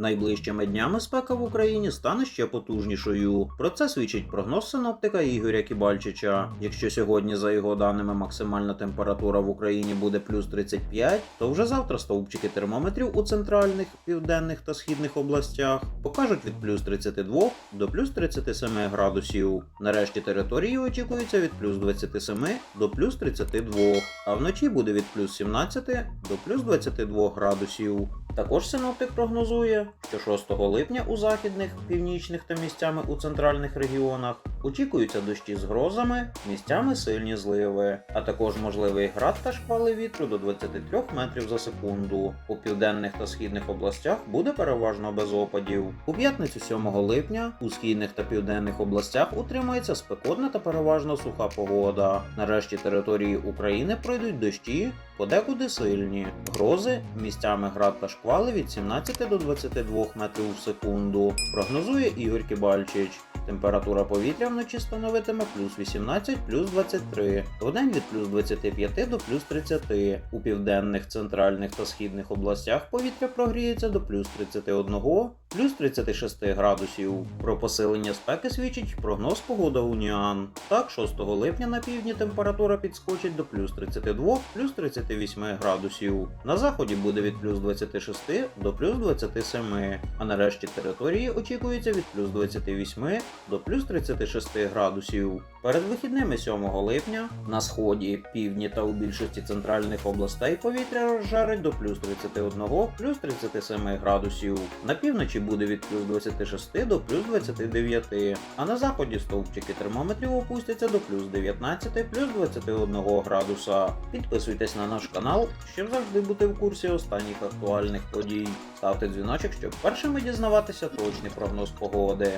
Найближчими днями спека в Україні стане ще потужнішою. Про це свідчить прогноз синоптика Ігоря Кібальчича. Якщо сьогодні, за його даними, максимальна температура в Україні буде плюс 35, то вже завтра стовпчики термометрів у центральних, південних та східних областях покажуть від плюс 32 до плюс 37 градусів. Нарешті території очікується від плюс 27 до плюс 32, а вночі буде від плюс 17 до плюс 22 градусів. Також синоптик прогнозує, що 6 липня у західних, північних та місцями у центральних регіонах очікуються дощі з грозами, місцями сильні зливи, а також можливий град та шквали вітру до 23 метрів за секунду. У південних та східних областях буде переважно без опадів. У п'ятницю 7 липня у східних та південних областях утримується спекотна та переважно суха погода. Нарешті території України пройдуть дощі, подекуди сильні. Грози місцями град та шквали від 17 до 22 метрів в секунду. Прогнозує Ігор Кібальчич. Температура повітря вночі становитиме плюс 18, плюс 23, вдень від плюс 25 до плюс 30. У південних, центральних та східних областях повітря прогріється до плюс 31, плюс 36 градусів. Про посилення спеки свідчить прогноз погода Уніан. Так, 6 липня на півдні температура підскочить до плюс 32, плюс 38 градусів. На заході буде від плюс 26 до плюс 27, а на решті території очікується від плюс 28 до плюс 36 градусів. Перед вихідними 7 липня на сході, півдні та у більшості центральних областей повітря розжарить до плюс 31, плюс 37 градусів. На буде від плюс 26 до плюс 29, а на заході стовпчики термометрів опустяться до плюс 19, плюс 21 градуса. Підписуйтесь на наш канал, щоб завжди бути в курсі останніх актуальних подій. Ставте дзвіночок, щоб першими дізнаватися точний прогноз погоди.